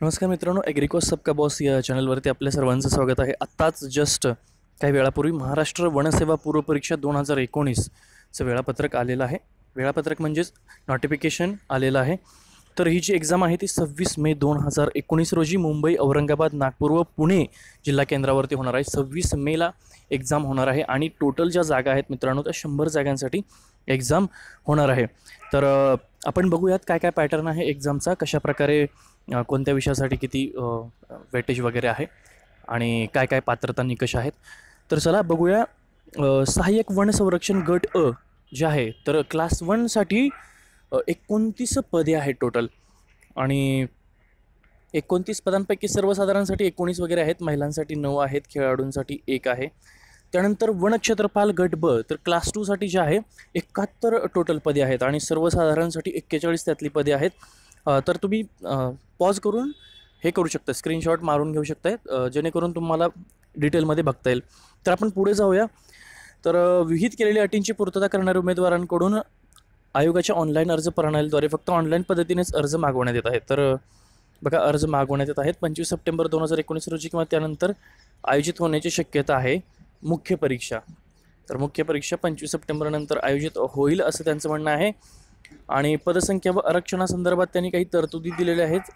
नमस्कार मित्रांनो ॲग्रिकॉस सबका बॉस या चॅनलवरती आपल्या सर्वांचं स्वागत आहे. आत्ताच जस्ट काही वेळापूर्वी महाराष्ट्र वनसेवा पूर्वपरीक्षा दोन हजार एकोणीसचं वेळापत्रक आलेलं आहे. वेळापत्रक म्हणजेच नोटिफिकेशन आलेलं आहे. तर ही जी एक्झाम आहे ती सव्वीस मे दोन हजार एकोणीस रोजी मुंबई औरंगाबाद नागपूर व पुणे जिल्हा केंद्रावरती होणार आहे. सव्वीस मेला एक्झाम होणार आहे आणि टोटल ज्या जागा आहेत मित्रांनो त्या शंभर जागांसाठी एक्झाम होणार आहे. तर आपण बघूयात काय काय पॅटर्न आहे एक्झामचा कशाप्रकारे कोणत्या विषयासाठी किती वेटेज वगैरे आहे आणि काय काय पात्रता निकष आहेत. तर चला बघूया सहाय्यक वन संरक्षण गट अ जे आहे तर क्लास वनसाठी एकोणतीस पदे आहेत टोटल आणि एकोणतीस पदांपैकी सर्वसाधारणसाठी एकोणीस वगैरे आहेत महिलांसाठी नऊ आहेत खेळाडूंसाठी एक आहे. त्यानंतर वनक्षेत्रपाल गट ब तर क्लास टूसाठी जे आहे एकाहत्तर टोटल पदे आहेत आणि सर्वसाधारणसाठी एक्केचाळीस त्यातली पदे आहेत. तर तुम्ही पॉज करून हे करू शकता. स्क्रीनशॉट मारून घेऊ शकताय. जेणेकरून तुम्हाला डिटेलमध्ये बघता येईल. तर आपण पुढे जाऊया. तर विहित केलेल्या अटींची पूर्तता करणाऱ्या उमेदवारांकडून आयोगाच्या ऑनलाईन अर्ज प्रणालीद्वारे फक्त ऑनलाईन पद्धतीनेच अर्ज मागवण्यात येत आहेत. तर बघा अर्ज मागवण्यात येत आहेत. पंचवीस सप्टेंबर दोन हजार एकोणीस रोजी किंवा त्यानंतर आयोजित होण्याची शक्यता आहे. मुख्य परीक्षा. तर मुख्य परीक्षा पंचवीस सप्टेंबरनंतर आयोजित होईल असं त्यांचं म्हणणं आहे. आणि पदसंख्या व आरक्षणासंदर्भात त्यांनी काही तरतुदी दिलेल्या आहेत.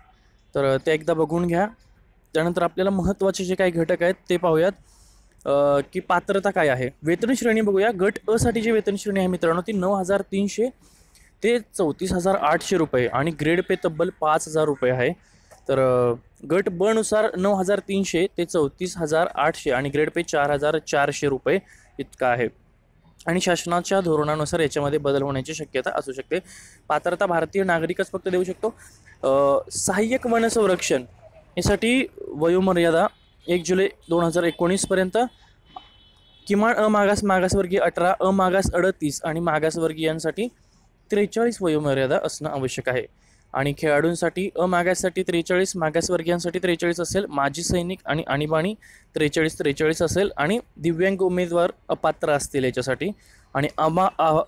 तर त्या एकदा बघून घ्या. त्यानंतर आपल्याला महत्त्वाचे जे काही घटक आहेत ते पाहूयात. की पात्रता काय आहे? वेतन श्रेणी बघूया. गट अ साठी जी वेतन श्रेणी आहे मित्रांनो ती नऊ हजार तीनशे ते चौतीस हजार आठशे रुपये आणि ग्रेड पे तब्बल पाच हजार रुपये आहे. तर गट ब नुसार नऊ हजार तीनशे ते चौतीस हजार आठशे आणि ग्रेड पे चार हजार चारशे रुपये इतका आहे. आणि शासनाच्या धोरणानुसार याच्यामध्ये बदल होण्याची शक्यता असू शकते. पात्रता भारतीय नागरिकच फक्त देऊ शकतो. सहाय्यक वन संरक्षण यासाठी वयोमर्यादा एक जुलै दोन हजार एकोणीसपर्यंत किमान अमागास मागासवर्गीय अठरा अमागास अडतीस आणि मागासवर्गीयांसाठी त्रेचाळीस वयोमर्यादा असणं आवश्यक आहे. आणि खेळाडूंसाठी अमागाससाठी त्रेचाळीस मागासवर्गीयांसाठी त्रेचाळीस असेल माजी सैनिक आणि आणीबाणी त्रेचाळीस त्रेचाळीस असेल आणि दिव्यांग उमेदवार अपात्र असतील याच्यासाठी. आणि अमा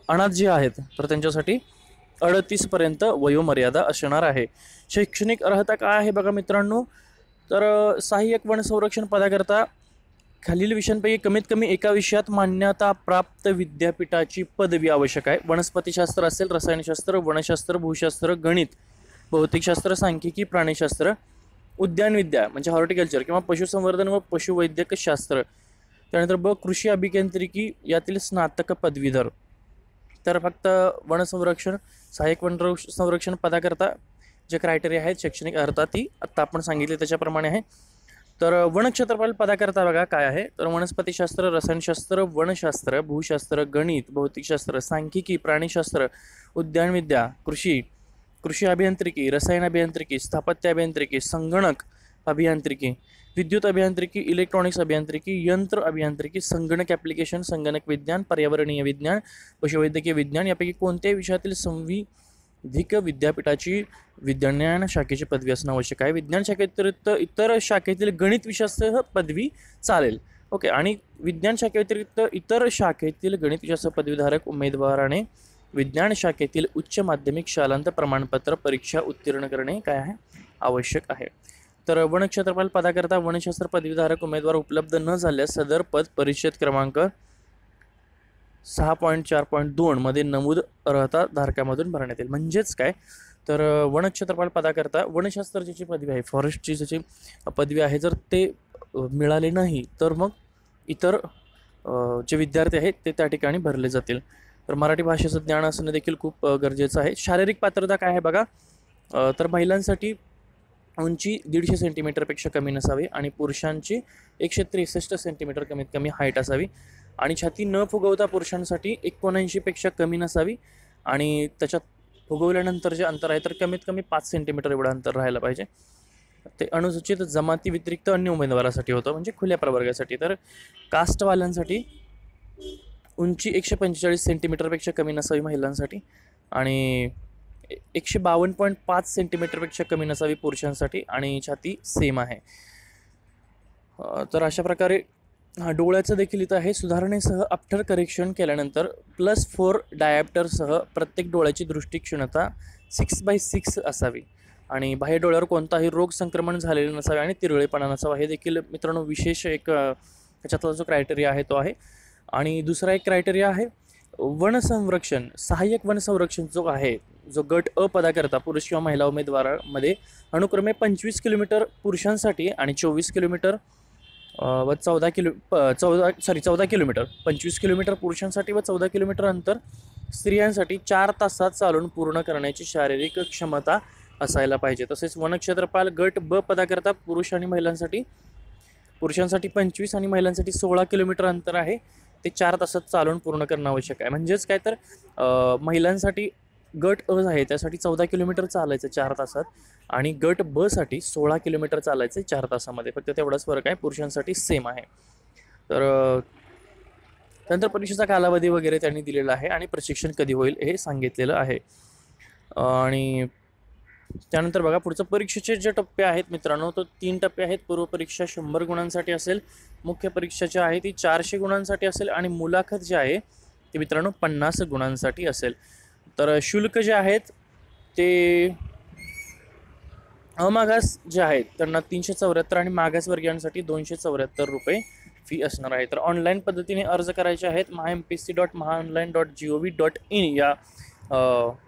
अनाथ जे आहेत तर त्यांच्यासाठी अडतीसपर्यंत वयोमर्यादा असणार आहे. शैक्षणिक अर्हता काय आहे बघा मित्रांनो? तर सहाय्यक वन संरक्षण पदाकरता खालील विषयांपैकी कमीत कमी एका विषयात मान्यता प्राप्त विद्यापीठाची पदवी आवश्यक आहे. वनस्पतीशास्त्र असेल रसायनशास्त्र वनशास्त्र भूशास्त्र गणित. भौतिकशास्त्र सांख्यिकी प्राणीशास्त्र उद्यानविद्या म्हणजे हॉर्टिकल्चर किंवा पशुसंवर्धन व पशुवैद्यक शास्त्र त्यानंतर ब कृषी अभियांत्रिकी यातील स्नातक पदवीधर. तर फक्त वनसंरक्षण सहाय्यक वन संरक्षण पदाकरता जे क्रायटेरिया आहेत शैक्षणिक अर्हता ती आत्ता आपण सांगितली त्याच्याप्रमाणे आहे. तर वनक्षेत्रपाल पदाकरता बघा काय आहे. तर वनस्पतीशास्त्र रसायनशास्त्र वनशास्त्र भूशास्त्र गणित भौतिकशास्त्र सांख्यिकी प्राणीशास्त्र उद्यानविद्या कृषी कृषी अभियांत्रिकी रसायन अभियांत्रिकी स्थापत्य अभियांत्रिकी संगणक अभियांत्रिकी विद्युत अभियांत्रिकी इलेक्ट्रॉनिक्स अभियांत्रिकी यंत्र अभियांत्रिकी संगणक ॲप्लिकेशन संगणक विज्ञान पर्यावरणीय विज्ञान पशुवैद्यकीय विज्ञान यापैकी कोणत्याही विषयातील संविधिक विद्यापीठाची विज्ञान शाखेची पदवी असणं आवश्यक आहे. विज्ञान शाखेव्यतिरिक्त इतर शाखेतील गणित विषयासह पदवी चालेल. ओके आणि विज्ञान शाखेव्यतिरिक्त इतर शाखेतील गणित विषयासह पदवीधारक उमेदवाराने विज्ञान शाखेतील उच्च माध्यमिक शालांत प्रमाणपत्र परीक्षा उत्तीर्ण करणे काय आहे? आवश्यक आहे. तर वनक्षेत्रपाल पदाकरता वनशास्त्र पदवीधारक उमेदवार उपलब्ध न झाल्यास सदर पद परिषद क्रमांक सहा पॉईंट चार पॉईंट दोनमध्ये नमूद अर्हता धारकामधून भरण्यात येईल. म्हणजेच काय? तर वनक्षेत्रपाल पदाकरता वनशास्त्राची जी पदवी आहे. फॉरेस्टची जी पदवी आहे. जर ते मिळाले नाही तर मग इतर जे विद्यार्थी आहेत ते त्या ठिकाणी भरले जातील. तर मराठी भाषेचं ज्ञान असणं देखील खूप गरजेचं आहे. शारीरिक पात्रता काय आहे बघा? तर महिलांसाठी उंची दीडशे सेंटीमीटरपेक्षा कमी नसावी आणि पुरुषांची एकशे त्रेसष्ट सेंटीमीटर कमीत कमी हाईट असावी. आणि छाती न फुगवता पुरुषांसाठी एकोणऐंशीपेक्षा कमी नसावी आणि त्याच्यात फुगवल्यानंतर जे अंतर आहे तर कमीत कमी पाच सेंटीमीटर एवढं अंतर राहायला पाहिजे. ते अनुसूचित जमाती व्यतिरिक्त अन्य उमेदवारासाठी होतं म्हणजे खुल्या प्रवर्गासाठी. तर कास्टवाल्यांसाठी उंची एकशे पंचेचाळीस सेंटीमीटरपेक्षा कमी नसावी महिलांसाठी आणि एकशे बावन्न पॉईंट पाच सेंटीमीटरपेक्षा कमी नसावी पुरुषांसाठी आणि छाती सेम आहे. तर अशा प्रकारे हा डोळ्याचं देखील इथं आहे. सुधारणेसह आफ्टर करेक्शन केल्यानंतर प्लस फोर डायॅप्टरसह प्रत्येक डोळ्याची दृष्टीक्षणता सिक्स बाय सिक्स असावी. आणि बाह्य डोळ्यावर कोणताही रोग संक्रमण झालेले नसावे आणि तिरळेपणा नसावा. हे देखील मित्रांनो विशेष एक त्याच्यातला जो क्रायटेरिया आहे तो आहे. आणि दुसरा एक क्रायटेरिया आहे वन संरक्षण सहाय्यक वन संरक्षण जो आहे जो गट अ पदाकरता पुरुष किंवा महिला उमेदवारामध्ये अनुक्रमे पंचवीस किलोमीटर पुरुषांसाठी आणि चोवीस किलोमीटर व चौदा किलो प चौदा सॉरी चौदा किलोमीटर पंचवीस किलोमीटर पुरुषांसाठी व चौदा किलोमीटर अंतर स्त्रियांसाठी चार तासात चालून पूर्ण करण्याची शारीरिक क्षमता असायला पाहिजे. तसेच वनक्षेत्रपाल गट ब पदाकरता पुरुष आणि महिलांसाठी पुरुषांसाठी पंचवीस आणि महिलांसाठी सोळा किलोमीटर अंतर आहे. ते चार तासात चालून पूर्ण करणं आवश्यक आहे. म्हणजेच काय तर महिलांसाठी गट अ आहे त्यासाठी चौदा किलोमीटर चालायचं चार तासात आणि गट बसाठी सोळा किलोमीटर चालायचं आहे चार तासामध्ये. फक्त तेवढाच फरक आहे पुरुषांसाठी सेम आहे. तर अ, त्यानंतर परीक्षेचा कालावधी वगैरे त्यांनी दिलेला आहे आणि प्रशिक्षण कधी होईल हे सांगितलेलं आहे. आणि त्यानंतर बघा पुढचं परीक्षेचे जे टप्पे आहेत मित्रांनो तो तीन टप्पे आहेत. पूर्व परीक्षा शंभर गुणांसाठी असेल मुख्य परीक्षा जी आहे ती चारशे गुणांसाठी असेल आणि मुलाखत जी आहे ती मित्रांनो पन्नास गुणांसाठी असेल. तर शुल्क जे आहेत ते अमागास जे आहेत त्यांना तीनशे चौऱ्याहत्तर आणि मागासवर्गीयांसाठी दोनशे चौऱ्याहत्तर रुपये फी असणार आहे. तर ऑनलाईन पद्धतीने अर्ज करायचे आहेत Maha M P C dot Maha online dot G O V dot in या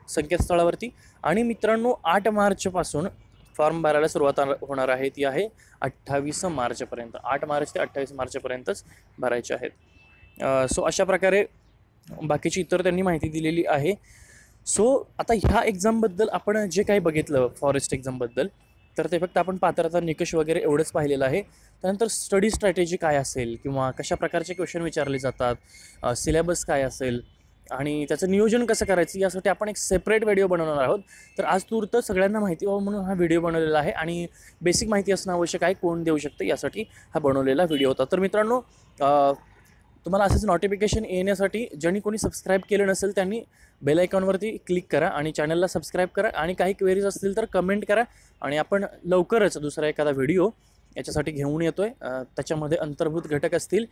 संकेतस्थळावरती. आणि मित्रांनो आठ मार्चपासून फॉर्म भरायला सुरुवात होणार आहे. ती आहे अठ्ठावीस मार्चपर्यंत. आठ मार्च ते अठ्ठावीस मार्चपर्यंतच भरायचे आहेत. सो अशा प्रकारे बाकीची इतर त्यांनी माहिती दिलेली आहे. सो आता ह्या एक्झामबद्दल आपण जे काही बघितलं फॉरेस्ट एक्झामबद्दल तर ते फक्त आपण पात्रता निकष वगैरे एवढंच पाहिलेलं आहे. त्यानंतर स्टडी स्ट्रॅटेजी काय असेल किंवा कशा प्रकारचे क्वेश्चन विचारले जातात सिलेबस काय असेल आणि त्याचं नियोजन कसं करायचं यासाठी आपण एक सेपरेट व्हिडिओ बनवणार आहोत. तर आज तूर्त सगळ्यांना माहिती व्हावं म्हणून हा व्हिडिओ बनवलेला आहे आणि बेसिक माहिती असणं आवश्यक आहे कोण देऊ शकतं यासाठी हा बनवलेला व्हिडिओ होता. तर मित्रांनो तुम्हाला असंच नोटिफिकेशन येण्यासाठी ज्यांनी कोणी सबस्क्राईब केलं नसेल त्यांनी बेल आयकॉनवरती क्लिक करा आणि चॅनलला सबस्क्राईब करा आणि काही क्वेरीज असतील तर कमेंट करा आणि आपण लवकरच दुसरा एखादा व्हिडिओ याच्यासाठी घेऊन येतो आहे त्याच्यामध्ये अंतर्भूत घटक असतील.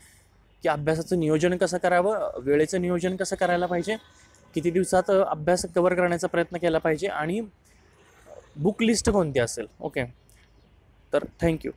की अभ्यासाचं नियोजन कसं करावं वेळेचं नियोजन कसं करायला पाहिजे किती दिवसात अभ्यास कवर करण्याचा प्रयत्न केला पाहिजे आणि बुक लिस्ट कोणती असेल? ओके तर थँक्यू